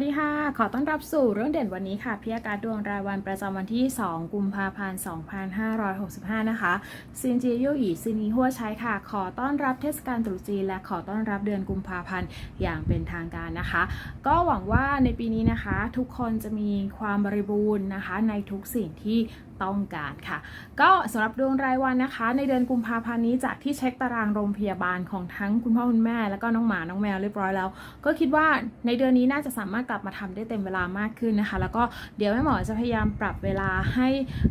สดีค่ะ ขอต้อนรับสู่เรื่องเด่นวันนี้ค่ะพี่อาการดวงรายวันประจำวันที่ 2 กุมภาพันธ์ 2565 นะคะ ซินจีโยอีซินีหัวใช้ค่ะ ขอต้อนรับเทศกาลตรุษจีนและขอต้อนรับเดือนกุมภาพันธ์อย่างเป็นทางการนะคะ ก็หวังว่าในปีนี้นะคะ ทุกคนจะมีความบริบูรณ์นะคะ ในทุกสิ่งที่ ต้องการค่ะ ก็สำหรับดวงรายวันนะคะ ในเดือนกุมภาพันธ์นี้จากที่เช็คตารางโรงพยาบาลของทั้งคุณพ่อคุณแม่ แล้วก็น้องหมาน้องแมวเรียบร้อยแล้ว ก็คิดว่าในเดือนนี้น่าจะสามารถกลับมาทำได้เต็มเวลามากขึ้นนะคะ แล้วก็เดี๋ยวแม่หมอจะพยายามปรับเวลาให้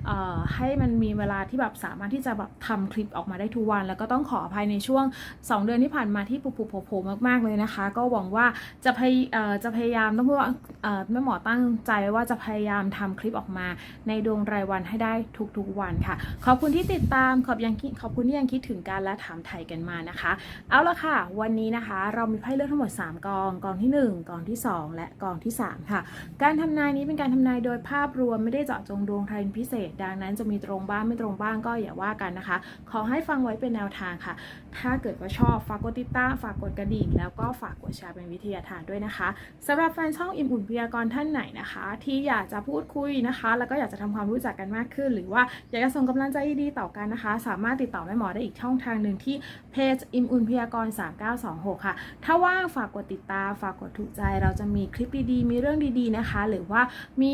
อ่อให้มันมีเวลาที่แบบสามารถที่จะแบบทำคลิปออกมาได้ทุกวัน แล้วก็ต้องขออภัยในช่วง 2 เดือนที่ผ่านมาที่ปุบๆโผล่ๆมากๆเลยนะคะ ก็หวังว่าจะพยเอ่อจะพยายามต้องพูดว่าเอ่อแม่หมอตั้งใจว้ว่าจะพยายามทำคลิปออกมาในดวงรายวันให้ได้ทุกๆวันค่ะ ขอบคุณที่ติดตามขอบยังขอบคุณที่ยังคิดถึงการและถามไถ่กันมานะคะ เอาละค่ะ วันนี้นะคะ เรามีไพ่เลือกทั้งหมด 3 กอง กองที่ 1 กองที่ 2 และกองที่ 3 ค่ะ การทำนายนี้เป็นการทำนายโดยภาพรวมไม่ได้เจาะจงดวงใครเป็นพิเศษ ดังนั้นจะมีตรงบ้างไม่ตรงบ้างก็อย่าว่ากันนะคะ ขอให้ฟังไว้เป็นแนวทางค่ะ ถ้าเกิดว่าชอบฝากกดติดตามฝากกดกระดิ่งแล้วก็ฝากกดแชร์เป็นวิทยาทานด้วยนะคะสำหรับแฟนช่องอิ่มอุ่นพยากรณ์ท่านไหนนะคะ ที่อยากจะพูดคุยนะคะ แล้วก็อยากจะทำความรู้จักกันมากขึ้น หรือว่าอยากจะส่งกำลังใจดีๆต่อกันนะคะ สามารถติดต่อแม่หมอได้อีกช่องทางหนึ่งที่เพจอิมอุนพยากรณ์3926 ค่ะ ถ้าว่างฝากกดติดตามฝากกดถูกใจ เราจะมีคลิปดีๆมีเรื่องดีๆนะคะ หรือว่ามี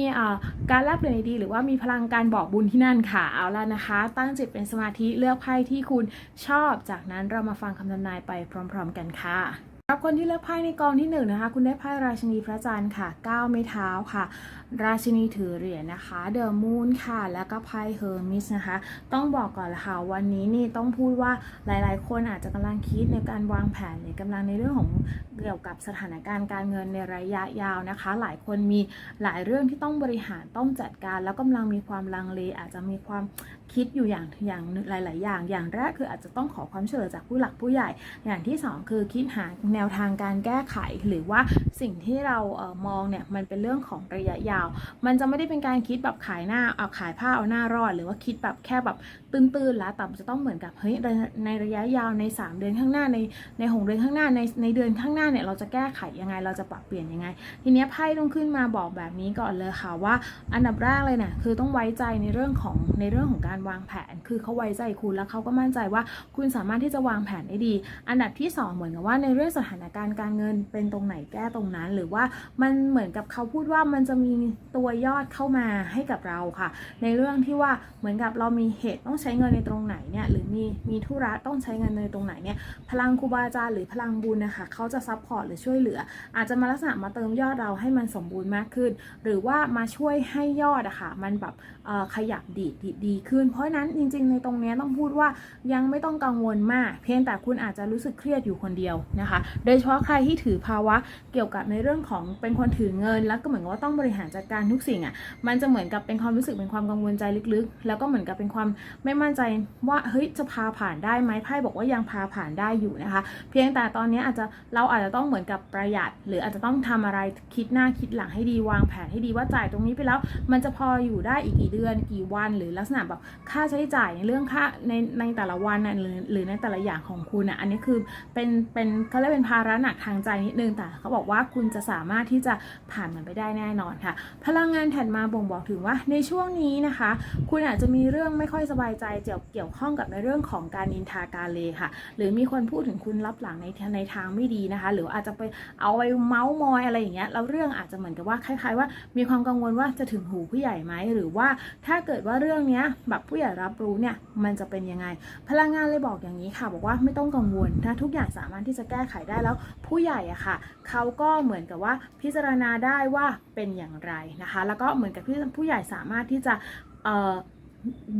การแลกเปลี่ยนดีๆหรือว่ามีพลังการบอกบุญที่นั่นค่ะเอาละนะคะ ตั้งจิตเป็นสมาธิเลือกไพ่ที่คุณชอบจากนั้นเรามาฟังคำทำนายไปพร้อม ๆ กันค่ะ รับคนที่เลือกไพ่ในกองที่หนึ่งนะคะ คุณได้ไพ่ราชินีพระจันทร์ค่ะ 9 ไม้เท้าค่ะ ราชินีถือเหรียญนะคะเดอะมูนค่ะ แล้วก็ไพ่เฮอร์มิสนะคะ ต้องบอกก่อนละค่ะวันนี้นี่ต้องพูดว่าหลายๆ คนอาจจะกำลังคิดในการวางแผนหรือกำลังในเรื่องของเกี่ยวกับสถานการณ์การเงินในระยะยาวนะคะ หลายคนมีหลายเรื่องที่ต้องบริหารต้องจัดการ แล้วกำลังมีความลังเลอาจจะมีความคิดอยู่อย่างอย่างหลาย ๆ อย่าง อย่างแรกคืออาจจะต้องขอความช่วยเหลือจากผู้หลักผู้ใหญ่ อย่างที่สองคือคิดหาแนวทางการแก้ไข หรือว่าสิ่งที่เราเออมองเนี่ยมันเป็นเรื่องของระยะยาว มันจะไม่ได้เป็นการคิดแบบขายหน้าเอาขายผ้าเอาหน้ารอด หรือว่าคิดแบบแค่แบบตื้น ๆ แล้วแต่มันจะต้องเหมือนกับเฮ้ยในระยะยาวใน 3 เดือนข้างหน้าในในหกเดือนข้างหน้าในในเดือนข้างหน้าเนี่ยเราจะแก้ไขยังไงเราจะปรับเปลี่ยนยังไง ทีนี้ไพ่ต้องขึ้นมาบอกแบบนี้ก่อนเลยค่ะว่า อันดับแรกเลยเนี่ยคือต้องไว้ใจในเรื่องของในเรื่องของการวางแผน คือเขาไว้ใจคุณแล้วเขาก็มั่นใจว่าคุณสามารถที่จะวางแผนได้ดี อันดับที่สองเหมือนกับว่าในเรื่องสถานการณ์การเงินเป็นตรงไหนแก้ตรงนั้น หรือว่ามันเหมือนกับเขาพูดว่ามันจะมีตัวยอดเข้ามาให้กับเราค่ะ ในเรื่องที่ว่าเหมือนกับเรามีเหตุต้องใช้เงินในตรงไหนเนี่ยหรือมีมีธุระต้องใช้เงินในตรงไหนเนี่ยพลังครูบาอาจารย์หรือพลังบุญนะคะเขาจะซัพพอร์ตหรือช่วยเหลือ อาจจะมาลักษณะมาเติมยอดเราให้มันสมบูรณ์มากขึ้น หรือว่ามาช่วยให้ยอดอะค่ะมันแบบ ขยับดีดดีขึ้น เพราะนั้นจริงๆ ในตรงนี้ต้องพูดว่ายังไม่ต้องกังวลมาก เพียงแต่คุณอาจจะรู้สึกเครียดอยู่คนเดียวนะคะ โดยเฉพาะใครที่ถือภาวะเกี่ยวกับในเรื่องของเป็นคนถือเงิน แล้วก็เหมือนกับว่าต้องบริหารจัดการทุกสิ่งอะมันจะเหมือนกับเป็นความรู้สึกเป็นความกังวลใจลึกๆ แล้วก็เหมือนกับเป็นความไม่มั่นใจว่าเฮ้ยจะพาผ่านได้ไหมไพ่บอกว่ายังพาผ่านได้อยู่นะคะ เพียงแต่ตอนนี้อาจจะเราอาจจะต้องเหมือนกับประหยัด หรืออาจจะต้องทำอะไรคิดหน้าคิดหลังให้ดีวางแผนให้ดีว่าจ่ายตรงนี้ไปแล้ว มันจะพออยู่ได้อีกกี่เดือนกี่วันหรือลักษณะแบบค่าใช้จ่ายในเรื่องค่าในในแต่ละวันนะหรือหรือในแต่ละอย่างของคุณอะอันนี้คือเป็นเป็นเขาเรียกเป็นภาระหนักทางใจนิดนึงแต่เขาบอกว่าคุณจะสามารถที่จะผ่านมันไปได้แน่นอนค่ะ พลังงานถัดมาบ่งบอกถึงว่าในช่วงนี้นะคะ คุณอาจจะมีเรื่องไม่ค่อยสบายใจเกี่ยวเกี่ยวข้องกับในเรื่องของการนินทาการเลค่ะ หรือมีคนพูดถึงคุณรับหลังในในทางไม่ดีนะคะ หรืออาจจะไปเอาไปเมาส์มอยอะไรอย่างเงี้ยแล้วเรื่องอาจจะเหมือนกับว่าคล้ายๆว่ามีความกังวลว่าจะถึงหูผู้ใหญ่ไหมหรือว่าถ้าเกิดว่าเรื่องนี้แบบผู้ใหญ่รับรู้เนี่ยมันจะเป็นยังไง พลังงานเลยบอกอย่างนี้ค่ะ บอกว่าไม่ต้องกังวลนะทุกอย่างสามารถที่จะแก้ไขได้แล้ว ผู้ใหญ่อะค่ะเขาก็เหมือนกับว่าพิจารณาได้ว่าเป็นอย่างไรนะคะ แล้วก็เหมือนกับที่ผู้ใหญ่สามารถที่จะ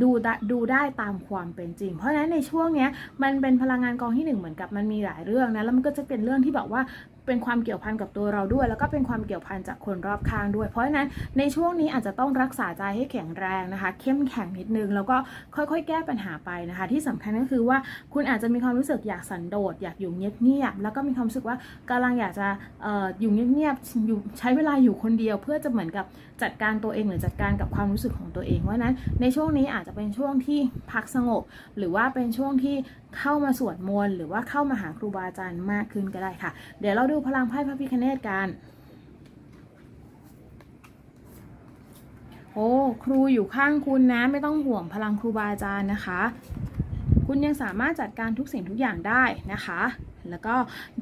ดูดูได้ตามความเป็นจริง เพราะฉะนั้นในช่วงเนี้ยมันเป็นพลังงานกองที่หนึ่งเหมือนกับมันมีหลายเรื่องนะแล้วมันก็จะเป็นเรื่องที่แบบว่า เป็นความเกี่ยวพันกับตัวเราด้วย แล้วก็เป็นความเกี่ยวพันจากคนรอบข้างด้วย เพราะฉะนั้นในช่วงนี้อาจจะต้องรักษาใจให้แข็งแรงนะคะ เข้มแข็งนิดนึง แล้วก็ค่อยๆ แก้ปัญหาไปนะคะ ที่สำคัญก็คือว่าคุณอาจจะมีความรู้สึกอยากสันโดษอยากอยู่เงียบๆแล้วก็มีความรู้สึกว่ากำลังอยากจะอออยู่เงียบๆอยู่ใช้เวลาอยู่คนเดียว เพื่อจะเหมือนกับจัดการตัวเองหรือจัดการกับความรู้สึกของตัวเองเพราะนั้นในช่วงนี้อาจจะเป็นช่วงที่พักสงบ หรือว่าเป็นช่วงที่เข้ามาสวดมนต์หรือว่าเข้ามาหาครูบาอาจารย์มากขึ้นก็ได้ค่ะ เดี๋ยวเราดูพลังไพ่พระพิคเนตกันโอ้ครูอยู่ข้างคุณนะไม่ต้องห่วงพลังครูบาอาจารย์นะคะ คุณยังสามารถจัดการทุกสิ่งทุกอย่างได้นะคะ แล้วก็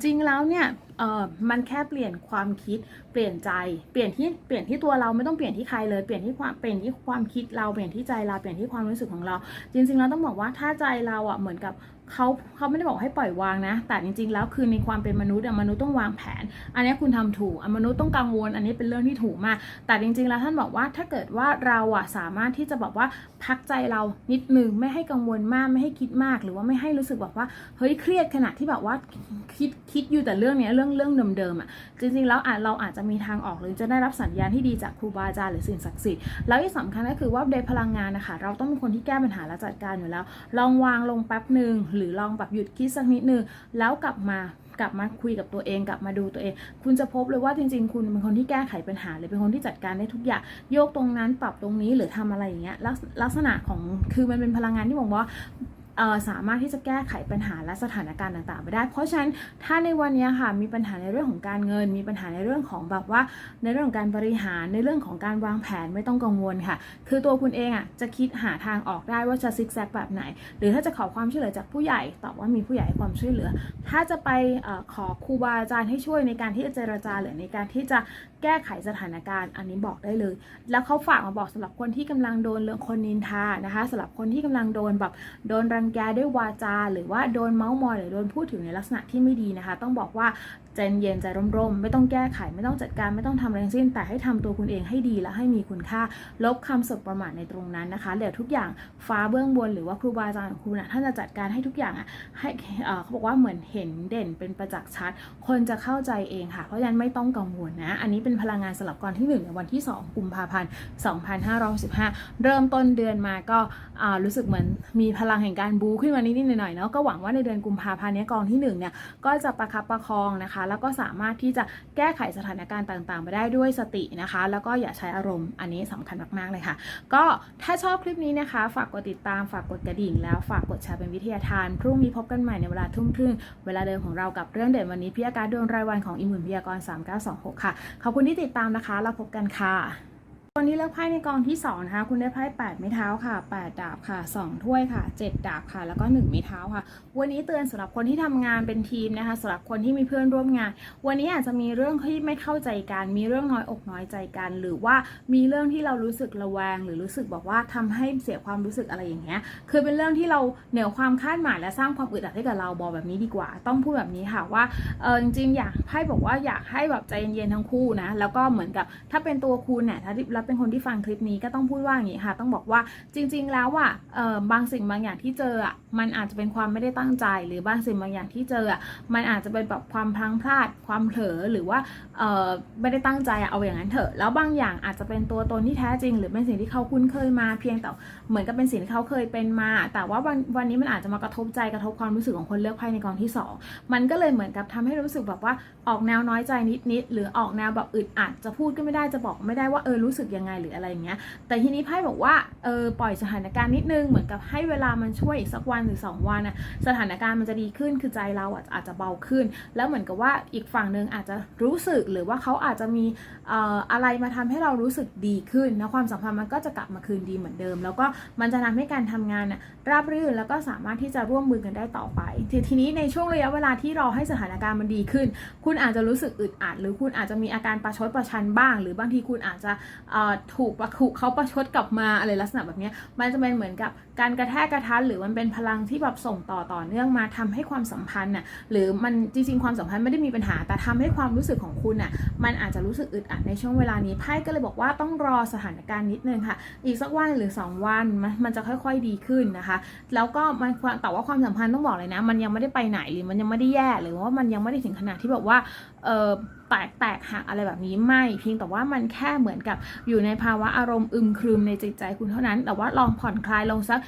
จริงแล้วเนี่ยเออมันแค่เปลี่ยนความคิดเปลี่ยนใจเปลี่ยนที่เปลี่ยนที่ตัวเราไม่ต้องเปลี่ยนที่ใครเลยเปลี่ยนที่ความเปลี่ยนที่ความคิดเราเปลี่ยนที่ใจเราเปลี่ยนที่ความรู้สึกของเรา จริงๆแล้วต้องบอกว่าถ้าใจเราอะเหมือนกับ เขาเขาไม่ได้บอกให้ปล่อยวางนะ แต่จริงๆ แล้วคือในความเป็นมนุษย์อะมนุษย์ต้องวางแผน อันนี้คุณทำถูกอะมนุษย์ต้องกังวล อันนี้เป็นเรื่องที่ถูกมาก แต่จริงๆ แล้วท่านบอกว่าถ้าเกิดว่าเราอะสามารถที่จะบอกว่าพักใจเรานิดนึงไม่ให้กังวลมากไม่ให้คิดมาก หรือว่าไม่ให้รู้สึกแบบว่าเฮ้ยเครียดขณะที่แบบว่าคิดคิดอยู่แต่เรื่องเนี้ยเรื่องเรื่องเดิมๆอะจริงๆ แล้วอาจเราอาจจะมีทางออกหรือจะได้รับสัญญาณที่ดีจากครูบาอาจารย์หรือสิ่งศักดิ์สิทธิ์แล้วที่สำคัญก็คือว่าในพลังงานนะคะเราต้องเป็นคนที่แก้ปัญหาและจัดการอยู่แล้ว ลองวางลงแป๊บหนึ่งหรือลองแบบหยุดคิดสักนิดนึงแล้วกลับมากลับมาคุยกับตัวเองกลับมาดูตัวเอง คุณจะพบเลยว่าจริง ๆ คุณเป็นคนที่แก้ไขปัญหาเลยเป็นคนที่จัดการได้ทุกอย่างโยกตรงนั้นปรับตรงนี้หรือทำอะไรอย่างเงี้ยลักษณะของคือมันเป็นพลังงานที่บอกว่า สามารถที่จะแก้ไขปัญหาและสถานการณ์ต่างๆไปได้ เพราะฉะนั้นถ้าในวันนี้ค่ะมีปัญหาในเรื่องของการเงิน มีปัญหาในเรื่องของแบบว่า ในเรื่องของการบริหารในเรื่องของการวางแผนไม่ต้องกังวลค่ะ คือตัวคุณเองอะจะคิดหาทางออกได้ว่าจะซิกแซกแบบไหน หรือถ้าจะขอความช่วยเหลือจากผู้ใหญ่ตอบว่ามีผู้ใหญ่ให้ความช่วยเหลือ ถ้าจะไปออขอครูบาอาจารย์ให้ช่วยในการที่จะเจรจาหรือในการที่จะ แก้ไขสถานการณ์ อันนี้บอกได้เลย แล้วเขาฝากมาบอกสำหรับคนที่กำลังโดนเรื่องคนนินทานะคะสำหรับคนที่กำลังโดนแบบโดนรังแกด้วยวาจา หรือว่าโดนเมาส์มอยหรือโดนพูดถึงในลักษณะที่ไม่ดีนะคะ ต้องบอกว่า ใจเย็นใจร่มๆ ไม่ต้องแก้ไขไม่ต้องจัดการไม่ต้องทำอะไรทั้งสิ้น แต่ให้ทำตัวคุณเองให้ดีและให้มีคุณค่า ลบคำสบประมาทในตรงนั้นนะคะเดี๋ยวทุกอย่างฟ้าเบื้องบนหรือว่าครูบาอาจารย์ของคุณนะท่านจะจัดการให้ทุกอย่างอะให้เขาบอกว่าเหมือนเห็นเด่นเป็นประจักษ์ชัด คนจะเข้าใจเองค่ะ เพราะฉะนั้นไม่ต้องกังวลนะ อันนี้เป็นพลังงานสลับกรที่ 1 ในวันที่ 2 กุมภาพันธ์ 2565 เริ่มต้นเดือนมาก็รู้สึกเหมือนมีพลังแห่งการบูขึ้นมานิดๆหน่อยๆเนาะก็หวังว่าในเดือนกุมภาพันธ์เนี้กองที่1เนี่ยก็จะประคับประคองนะคะแล้วก็สามารถที่จะแก้ไขสถานการณ์ต่างๆ ไปได้ด้วยสตินะคะ แล้วก็อย่าใช้อารมณ์อันนี้สำคัญมากๆเลยค่ะ ก็ถ้าชอบคลิปนี้นะคะ ฝากกดติดตามฝากกดกระดิ่ง แล้วฝากกดแชร์เป็นวิทยาทานพรุ่งนี้พบกันใหม่ในเวลาทุ่มครึ่งเวลาเดิมของเรากับเรื่องเด่นวันนี้พิยาการดวงรายวันของอิมมุนพยากร 3926 ค่ะขอบคุณที่ติดตามนะคะเราพบกันค่ะ วันนี้เลือกไพ่ในกองที่2นะคะคุณได้ไพ่8ไม้เท้าค่ะ 8 ดาบค่ะ 2 ถ้วยค่ะ 7 ดาบค่ะ แล้วก็ 1 ไม้เท้าค่ะ วันนี้เตือนสำหรับคนที่ทำงานเป็นทีมนะคะสำหรับคนที่มีเพื่อนร่วมงาน วันนี้อาจจะมีเรื่องที่ไม่เข้าใจกัน มีเรื่องน้อยอกน้อยใจกัน หรือว่ามีเรื่องที่เรารู้สึกระแวง หรือรู้สึกบอกว่าทำให้เสียความรู้สึกอะไรอย่างเงี้ย คือเป็นเรื่องที่เราเหนือความคาดหมายและสร้างความอึดอัดให้กับเราบอกแบบนี้ดีกว่า ต้องพูดแบบนี้ค่ะว่าเออจริงๆอยากไพ่บอกว่าอยากให้แบบใจเย็นๆทั้งคู่นะ แล้วก็เหมือนกับถ้าเป็นตัวคุณเนี่ยถ้าเป็นคนที่ฟังคลิปนี้ก็ต้องพูดว่าอย่างนี้ค่ะ ต้องบอกว่าจริง ๆ แล้วอะบางสิ่งบางอย่างที่เจออะมันอาจจะเป็นความไม่ได้ตั้งใจ หรือบางสิ่งบางอย่างที่เจออะมันอาจจะเป็นแบบความพลังพลาด ความเผลอหรือว่าเออไม่ได้ตั้งใจเอาอย่างนั้นเถอะ แล้วบางอย่างอาจจะเป็นตัวตนที่แท้จริง หรือเป็นสิ่งที่เขาคุ้นเคยมาเพียงแต่เหมือนกับเป็นสิ่งที่เขาเคยเป็นมา แต่ว่าวันวันนี้มันอาจจะมากระทบใจกระทบความรู้สึกของคนเลือกไพ่ในกองที่สองมันก็เลยเหมือนกับทำให้รู้สึกแบบว่าออกแนวน้อยใจนิดๆหรือออกแนวแบบอึดอัดจะพูดก็ไม่ได้จะบอกไม่ได้ว่าเออรู้สึกยังไงหรืออะไรอย่างเงี้ย แต่ทีนี้ไพ่บอกว่าเออปล่อยสถานการณ์นิดนึงเหมือนกับให้เวลามันช่วยอีกสักวันหรือสองวันนะสถานการณ์มันจะดีขึ้นคือใจเราอาจจะเบาขึ้น แล้วเหมือนกับว่าอีกฝั่งหนึ่งอาจจะรู้สึกหรือว่าเขาอาจจะมีเอ่ออะไรมาทำให้เรารู้สึกดีขึ้นนะความสัมพันธ์มันก็จะกลับมาคืนดีเหมือนเดิม แล้วก็มันจะทำให้การทำงานน่ะราบรื่นแล้วก็สามารถที่จะร่วมมือกันได้ต่อไปททีนี้ในช่วงระยะเวลาที่รอให้สถานการณ์มันดีขึ้น คุณอาจจะรู้สึกอึดอัดหรือคุณอาจจะมีอาการประชดประชันบ้าง หรือบางทีคุณอาจจะเอ่ถูกประถูกเขาประชดกลับมาอะไรลักษณะแบบนี้มันจะเป็นเหมือนกับการกระแทกกระทันหรือมันเป็นพลังที่แบบส่งต่อต่อเนื่องมาทำให้ความสัมพันธ์น่ะหรือมันจริงๆความสัมพันธ์ไม่ได้มีปัญหา แต่ทำให้ความรู้สึกของคุณน่ะมันอาจจะรู้สึกอึดอัดในช่วงเวลานี้ไพ่ก็เลยบอกว่าต้องรอสถานการณ์นิดนึงค่ะ อีกสักวันหรือ 2วันมันมันจะค่อยๆดีขึ้นนะคะ แล้วก็มันแต่ว่าความสัมพันธ์ต้องบอกเลยนะ มันยังไม่ได้ไปไหนหรือมันยังไม่ได้แย่หรือว่ามันยังไม่ได้ถึงขนาดที่แบบว่า แตกแตกหักอะไรแบบนี้ไม่เพียงแต่ว่ามันแค่เหมือนกับอยู่ในภาวะอารมณ์อึมครึมในจิตใจคุณเท่านั้น แต่ว่าลองผ่อนคลายลงสัก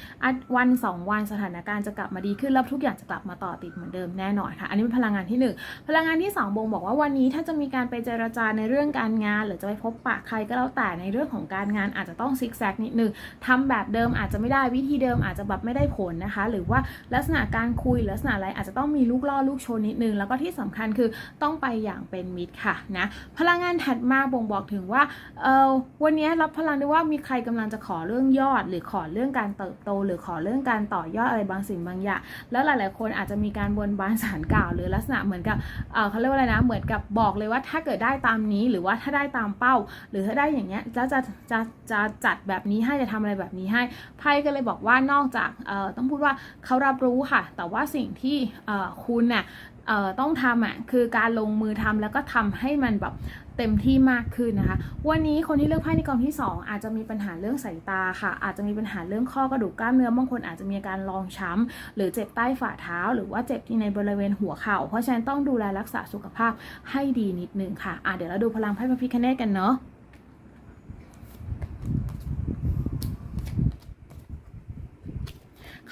วันสองวันสถานการณ์จะกลับมาดีขึ้นแล้วทุกอย่างจะกลับมาต่อติดเหมือนเดิมแน่นอนค่ะ อันนี้เป็นพลังงานที่หนึ่งพลังงานที่สองบ่งบอกว่าวันนี้ถ้าจะมีการไปเจรจาในเรื่องการงาน หรือจะไปพบปะใครก็แล้วแต่ในเรื่องของการงานอาจจะต้องซิกแซกนิดนึงทำแบบเดิมอาจจะไม่ได้วิธีเดิมอาจจะแบบไม่ได้ผลนะคะ หรือว่าลักษณะการคุยลักษณะอะไรอาจจะต้องมีลูกล่อลูกชนนิดนึงแล้วก็ที่สำคัญคือต้องไปอย่างเป็นมิตรค่ะนะพลังงานถัดมาบ่งบอกถึงว่าเออวันนี้รับพลังได้ว่ามีใครกำลังจะขอเรื่องยอด หรือขอเรื่องการเติบโต หรือขอเรื่องการต่อยอดอะไรบางสิ่งบางอย่างแล้วหลาย ๆ คนอาจจะมีการบนบานสารกล่าว หรือลักษณะเหมือนกับเออเขาเรียกว่าอะไรนะเหมือนกับบอกเลยว่าถ้าเกิดได้ตามนี้หรือว่าถ้าได้ตามเป้า หรือถ้าได้อย่างเงี้ยแล้วจะจะจะจัดแบบนี้ให้จะทำอะไรแบบนี้ให้ไพ่ก็เลยบอกว่านอกจากเออต้องพูดว่าเขารับรู้ค่ะ แต่ว่าสิ่งที่เออคุณน่ะ เอ่อต้องทำอะคือการลงมือทำแล้วก็ทำให้มันแบบเต็มที่มากขึ้นนะคะ วันนี้คนที่เลือกไพ่ในกองที่ 2 อาจจะมีปัญหาเรื่องสายตาค่ะ อาจจะมีปัญหาเรื่องข้อกระดูกกล้ามเนื้อบางคนอาจจะมีอาการรองช้ำหรือเจ็บใต้ฝ่าเท้า หรือว่าเจ็บที่ในบริเวณหัวเข่า เพราะฉะนั้นต้องดูแลรักษาสุขภาพให้ดีนิดนึงค่ะอะเดี๋ยวเราดูพลังไพ่พระพิคเนตกันเนาะ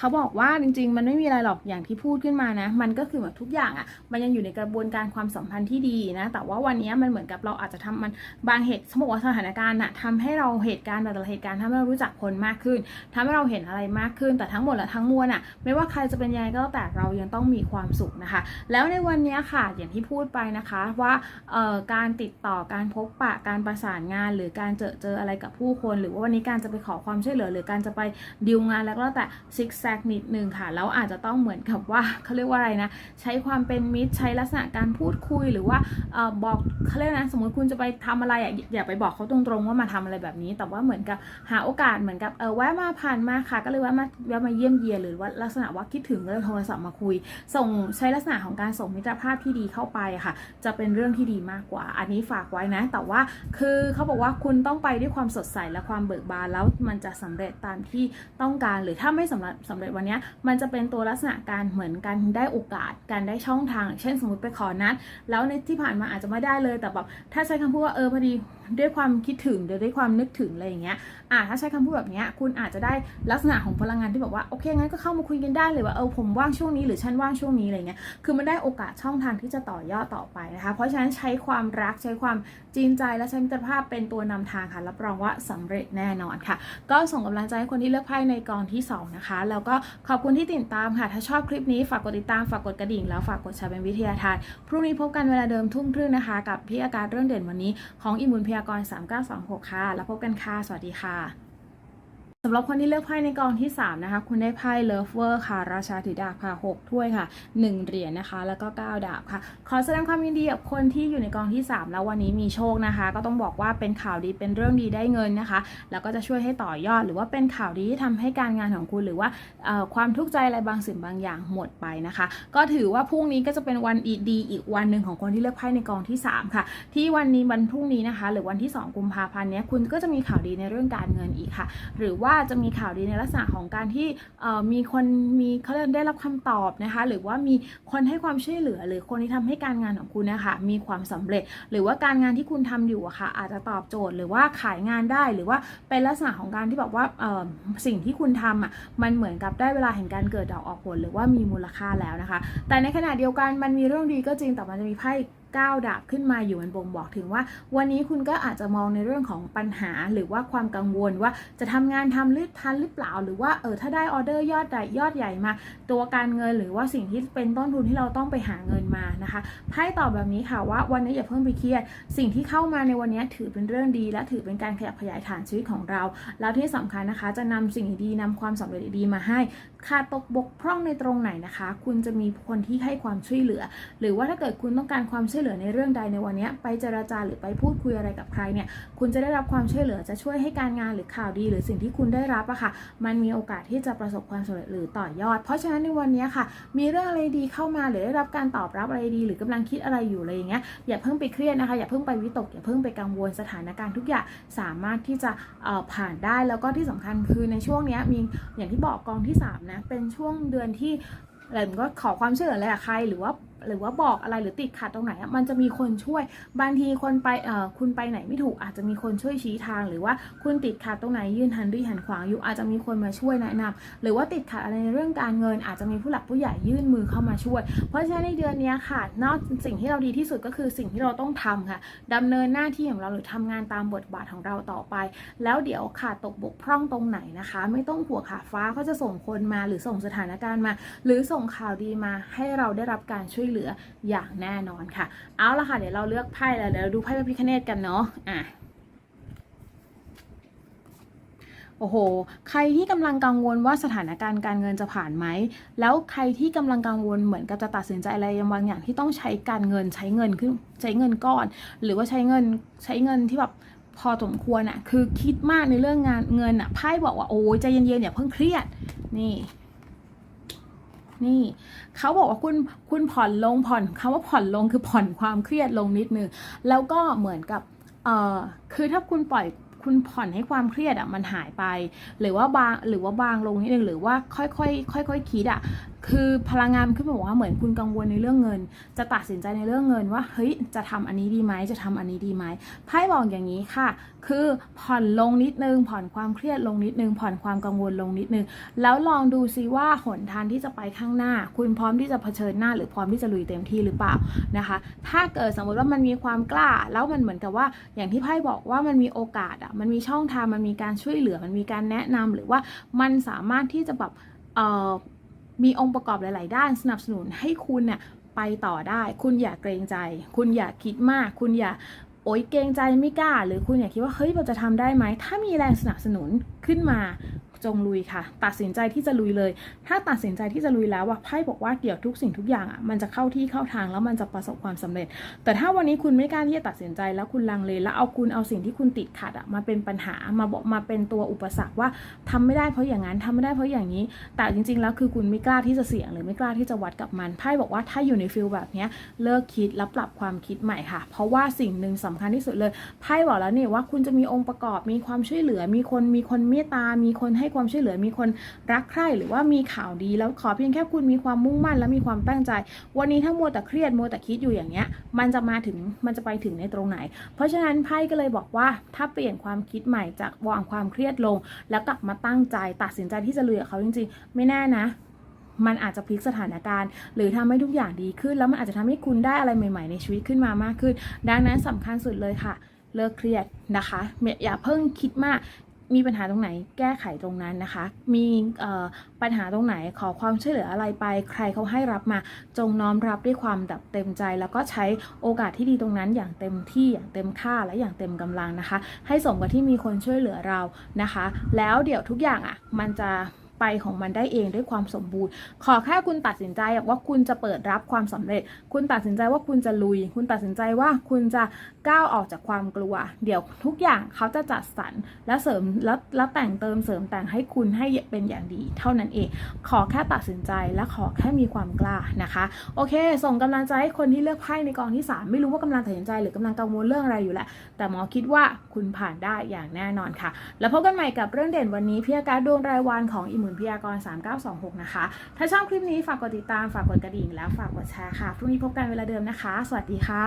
เขาบอกว่าจริง ๆ มันไม่มีอะไรหรอกอย่างที่พูดขึ้นมานะ มันก็คือแบบทุกอย่างอะ่ะ มันยังอยู่ในกระบวนการความสัมพันธ์ที่ดีนะ แต่ว่าวันนี้มันเหมือนกับเราอาจจะทำมันบางเหตุสมมติว่าสถานการณ์อะทำให้เราเหตุการณ์แต่ละเหตุการณ์ทำให้เรารู้จักคนมากขึ้นทำให้เราเห็นอะไรมากขึ้น แต่ทั้งหมดและทั้งมวลอะไม่ว่าใครจะเป็นยังไงก็แต่เรายังต้องมีความสุขนะคะ แล้วในวันนี้ค่ะอย่างที่พูดไปนะคะว่าเอ่อการติดต่อการพบปะการประสานงาน หรือการเจอเจออะไรกับผู้คน หรือว่าวันนี้การจะไปขอความช่วยเหลือ หรือการจะไปดีลงานแล้วก็แต่ซิกแซกนิดนึงค่ะ แล้วอาจจะต้องเหมือนกับว่าเขาเรียกว่าอะไรนะ ใช้ความเป็นมิตรใช้ลักษณะการพูดคุยหรือว่าออบอกเขาเรียกนะสมมติคุณจะไปทำอะไรอะอย่าไปบอกเขาตรงๆว่ามาทำอะไรแบบนี้ แต่ว่าเหมือนกับหาโอกาสเหมือนกับเออแวะมาผ่านมาค่ะ ก็เลยแวะมาแวะมาเยี่ยมเยียนหรือว่าลักษณะว่าคิดถึงก็เลยโทรศัพท์มาคุย ส่งใช้ลักษณะของการส่งมิตรภาพที่ดีเข้าไปค่ะ จะเป็นเรื่องที่ดีมากกว่า อันนี้ฝากไว้นะ แต่ว่าคือเขาบอกว่าคุณต้องไปด้วยความสดใสและความเบิกบานแล้วมันจะสำเร็จตามที่ต้องการหรือถ้าไม่สำเร็จสำเร็จวันนี้มันจะเป็นตัวลักษณะการเหมือนการได้โอกาสการได้ช่องทาง เช่นสมมติไปขอนัด แล้วในที่ผ่านมาอาจจะไม่ได้เลยแต่แบบถ้าใช้คำพูดว่าเออพอดีด้วยความคิดถึงหรือด้วยความนึกถึงอะไรอย่างเงี้ยอ่าถ้าใช้คำพูดแบบเนี้ยคุณอาจจะได้ลักษณะของพลังงานที่แบบว่าโอเคงั้นก็เข้ามาคุยกันได้เลยว่าเออผมว่างช่วงนี้หรือฉันว่างช่วงนี้อะไรเงี้ยคือมันได้โอกาสช่องทางที่จะต่อยอดต่อไปนะคะ เพราะฉะนั้นใช้ความรักใช้ความจริงใจและใช้มิตรภาพเป็นตัวนำทางค่ะรับรองว่าสำเร็จแน่นอนค่ะ ก็ส่งกำลังใจให้คนที่เลือกไพ่ในกองที่สองนะคะ แล้วก็ขอบคุณที่ติดตามค่ะ ถ้าชอบคลิปนี้ฝากกดติดตามฝากกดกระดิ่ง แล้วฝากกดแชร์เป็นวิทยาทานพรุ่งนี้พบกันเวลาเดิมทุ่มครึ่งนะคะ กับพี่อาการเรื่องเด่นวันนี้ของอิมมูนพยากร 3926 ค่ะ แล้วพบกันค่ะ สวัสดีค่ะ สำหรับคนที่เลือกไพ่ในกองที่ 3 นะคะ คุณได้ไพ่เลิฟเวอร์ค่ะ ราชาถือดาบค่ะ 6 ถ้วยค่ะ 1 เหรียญนะคะ แล้วก็ 9 ดาบค่ะ ขอแสดงความยินดีกับคนที่อยู่ในกองที่ 3 แล้ววันนี้มีโชคนะคะ ก็ต้องบอกว่าเป็นข่าวดีเป็นเรื่องดีได้เงินนะคะ แล้วก็จะช่วยให้ต่อยอด หรือว่าเป็นข่าวดีที่ทำให้การงานของคุณหรือว่าความทุกข์ใจอะไรบางสิ่งบางอย่างหมดไปนะคะ ก็ถือว่าพรุ่งนี้ก็จะเป็นวันดีอีกวันหนึ่งของคนที่เลือกไพ่ในกองที่ 3 ค่ะ ที่วันนี้วันพรุ่งนี้นะคะ หรือวันที่ 2 กุมภาพันธ์เนี้ยคุณก็จะมีข่าวดีในเรื่องการเงินอีกค่ะ หรือว่าจะมีข่าวดีในลักษณะของการที่มีคนมีเขาเรียกได้รับคำตอบนะคะ หรือว่ามีคนให้ความช่วยเหลือ หรือคนที่ทำให้การงานของคุณนะคะมีความสำเร็จ หรือว่าการงานที่คุณทำอยู่อะค่ะอาจจะตอบโจทย์หรือว่าขายงานได้หรือว่าเป็นลักษณะของการที่แบบว่าสิ่งที่คุณทำอะมันเหมือนกับได้เวลาแห่งการเกิดดอกออกผล หรือว่ามีมูลค่าแล้วนะคะ แต่ในขณะเดียวกันมันมีเรื่องดีก็จริงแต่มันจะมีไพ่ ก้าวดาบขึ้นมาอยู่มันบ่งบอกถึงว่า วันนี้คุณก็อาจจะมองในเรื่องของปัญหาหรือว่าความกังวลว่าจะทำงานทำหรือทันหรือเปล่า หรือว่าเออถ้าได้ออเดอร์ยอดใหญ่ยอดใหญ่มา ตัวการเงินหรือว่าสิ่งที่เป็นต้นทุนที่เราต้องไปหาเงินมานะคะไพ่ตอบแบบนี้ค่ะว่าวันนี้อย่าเพิ่งไปเครียด สิ่งที่เข้ามาในวันนี้ถือเป็นเรื่องดี และถือเป็นการขยับขยายฐานชีวิตของเรา แล้วที่สำคัญนะคะ จะนำสิ่งดีๆนำความสำเร็จดีๆมาให้ ขาดตกบกพร่องในตรงไหนนะคะ คุณจะมีคนที่ให้ความช่วยเหลือ หรือว่าถ้าเกิดคุณต้องการความช่วยเหลือในเรื่องใดในวันนี้ไปเจราจาหรือไปพูดคุยอะไรกับใครเนี่ย คุณจะได้รับความช่วยเหลือจะช่วยให้การงานหรือข่าวดี หรือสิ่งที่คุณได้รับอะค่ะ มันมีโอกาสที่จะประสบความสำเร็จหรือต่อยอด เพราะฉะนั้นในวันนี้ค่ะ มีเรื่องอะไรดีเข้ามาหรือได้รับการตอบรับอะไรดี หรือกำลังคิดอะไรอยู่อะไรอย่างเงี้ยอย่าเพิ่งไปเครียดนะคะอย่าเพิ่งไปวิตกอย่าเพิ่งไปกังวลสถานการณ์ทุกอย่างสามารถที่จะผ่านได้แล้วก็ที่สำคัญคือในช่วงนี้มีอย่างที่บอกกองที่สามนะ เป็นช่วงเดือนที่อะไรมันก็ขอความช่วยเหลืออะไรใครหรือว่า หรือว่าบอกอะไรหรือติดขัดตรงไหนมันจะมีคนช่วย บางทีคนไปเอ่อคุณไปไหนไม่ถูกอาจจะมีคนช่วยชี้ทาง หรือว่าคุณติดขัดตรงไหนยื่นหันรีหันขวางอยู่อาจจะมีคนมาช่วยแนะนำหรือว่าติดขัดอะไรในเรื่องการเงิน อาจจะมีผู้หลักผู้ใหญ่ยื่นมือเข้ามาช่วย เพราะฉะนั้นในเดือนนี้ค่ะนอกสิ่งที่เราดีที่สุดก็คือสิ่งที่เราต้องทำค่ะดำเนินหน้าที่ของเราหรือทำงานตามบทบาทของเราต่อไป แล้วเดี๋ยวขาดตกบกพร่องตรงไหนนะคะ ไม่ต้องหัวงค่ะฟ้าเขาจะส่งคนมาหรือส่งสถานการณ์มา หรือส่งข่าวดีมาให้เราได้รับการช่วยเหลืออย่างแน่นอนค่ะ เอาละค่ะ เดี๋ยวเราเลือกไพ่แล้วเดี๋ยวเราดูไพ่พระพิคเนตกันเนาะอะโอ้โห ใครที่กำลังกังวลว่าสถานการณ์การเงินจะผ่านไหม แล้วใครที่กำลังกังวลเหมือนกับจะตัดสินใจอะไรบางอย่างที่ต้องใช้การเงินใช้เงินขึ้นใช้เงินก้อน หรือว่าใช้เงินใช้เงินที่แบบพอสมควรอะคือคิดมากในเรื่องงานเงินอะไพ่บอกว่าโอ้ยใจเย็นๆอย่าเพิ่งเครียดนี่ นี่เขาบอกว่าคุณคุณผ่อนลงผ่อนคำว่าผ่อนลงคือผ่อนความเครียดลงนิดนึงแล้วก็เหมือนกับเอ่อคือถ้าคุณปล่อยคุณผ่อนให้ความเครียดอะมันหายไป หรือว่าบางหรือว่าบางลงนิดนึงหรือว่าค่อยๆค่อยๆคิดอะ คือพลังงานมันขึ้นมาบอกว่าเหมือนคุณกังวลในเรื่องเงิน จะตัดสินใจในเรื่องเงินว่าเฮ้ยจะทำอันนี้ดีไหมจะทำอันนี้ดีไหมไพ่บอกอย่างนี้ค่ะ คือผ่อนลงนิดนึง ผ่อนความเครียดลงนิดนึง ผ่อนความกังวลลงนิดนึง แล้วลองดูซิว่าหนทางที่จะไปข้างหน้า คุณพร้อมที่จะเผชิญหน้า หรือพร้อมที่จะลุยเต็มที่หรือเปล่านะคะ ถ้าเกิดสมมติว่ามันมีความกล้า แล้วมันเหมือนกับว่าอย่างที่ไพ่บอกว่ามันมีโอกาสอะมันมีช่องทางมันมีการช่วยเหลือมันมีการแนะนำหรือว่ามันสามารถที่จะแบบเอ่อ มีองค์ประกอบหลาย ๆ ด้านสนับสนุนให้คุณเนี่ยไปต่อได้ คุณอย่าเกรงใจ คุณอย่าคิดมาก คุณอย่าโอ๊ยเกรงใจไม่กล้า หรือคุณอย่าคิดว่าเฮ้ยเราจะทำได้ไหมถ้ามีแรงสนับสนุนขึ้นมา จงลุยค่ะ ตัดสินใจที่จะลุยเลย ถ้าตัดสินใจที่จะลุยแล้วว่าไพ่บอกว่าเกี่ยวทุกสิ่งทุกอย่างอะมันจะเข้าที่เข้าทางแล้วมันจะประสบความสำเร็จ แต่ถ้าวันนี้คุณไม่กล้าที่จะตัดสินใจแล้วคุณลังเลแล้วเอาคุณเอาสิ่งที่คุณติดขัดอะมาเป็นปัญหามาบอกมาเป็นตัวอุปสรรคว่าทำไม่ได้เพราะอย่างนั้นทำไม่ได้เพราะอย่างนี้ แต่จริง ๆ แล้วคือคุณไม่กล้าที่จะเสี่ยงหรือไม่กล้าที่จะวัดกับมันไพ่บอกว่าถ้าอยู่ในฟิลแบบนี้เลิกคิดแล้วปรับความคิดใหม่ค่ะ เพราะว่าสิ่งหนึ่งสำคัญที่สุดเลยไพ่บอกแล้วเนี่ยว่าคุณจะมีองค์ประกอบมีความช่วยเหลือ มีคนมีคนเมตตา มีคนให้ความช่วยเหลือมีคนรักใคร่หรือว่ามีข่าวดี แล้วขอเพียงแค่คุณมีความมุ่งมั่น และมีความตั้งใจ วันนี้ถ้ามัวแต่เครียดมัวแต่คิดอยู่อย่างเงี้ย มันจะมาถึงมันจะไปถึงในตรงไหน เพราะฉะนั้นไพ่ก็เลยบอกว่าถ้าเปลี่ยนความคิดใหม่จากวางความเครียดลง แล้วกลับมาตั้งใจตัดสินใจที่จะเลุยกับเขาจริง ๆ ไม่แน่นะมันอาจจะพลิกสถานการณ์ หรือทำให้ทุกอย่างดีขึ้น แล้วมันอาจจะทำให้คุณได้อะไรใหม่ๆในชีวิตขึ้นมามากขึ้น ดังนั้นสำคัญสุดเลยค่ะ เลิกเครียดนะคะอย่าเพิ่งคิดมาก มีปัญหาตรงไหนแก้ไขตรงนั้นนะคะ มีเอ่อปัญหาตรงไหนขอความช่วยเหลืออะไรไป ใครเขาให้รับมา จงน้อมรับด้วยความแบบเต็มใจ แล้วก็ใช้โอกาสที่ดีตรงนั้นอย่างเต็มที่อย่างเต็มค่าและอย่างเต็มกำลังนะคะ ให้สมกับที่มีคนช่วยเหลือเรานะคะ แล้วเดี๋ยวทุกอย่างอะมันจะ ไปของมันได้เองด้วยความสมบูรณ์ ขอแค่คุณตัดสินใจว่าคุณจะเปิดรับความสำเร็จ คุณตัดสินใจว่าคุณจะลุย คุณตัดสินใจว่าคุณจะก้าวออกจากความกลัว เดี๋ยวทุกอย่างเขาจะจัดสรรและเสริมแล้วแล้วแต่งเติมเสริมแต่งให้คุณให้เป็นอย่างดี เท่านั้นเอง ขอแค่ตัดสินใจและขอแค่มีความกล้านะคะ โอเค ส่งกำลังใจให้คนที่เลือกไพ่ในกองที่ 3 ไม่รู้ว่ากำลังตัดสินใจหรือกำลังกังวลเรื่องอะไรอยู่แหละ แต่หมอคิดว่าคุณผ่านได้อย่างแน่นอนค่ะ แล้วพบกันใหม่กับเรื่องเด่นวันนี้พยาการดวงรายวันของอิมมุนพยากร 3926 นะคะ ถ้าชอบคลิปนี้ฝากกดติดตาม ฝากกดกระดิ่ง แล้วฝากกดแชร์ค่ะ พรุ่งนี้พบกันเวลาเดิมนะคะ สวัสดีค่ะ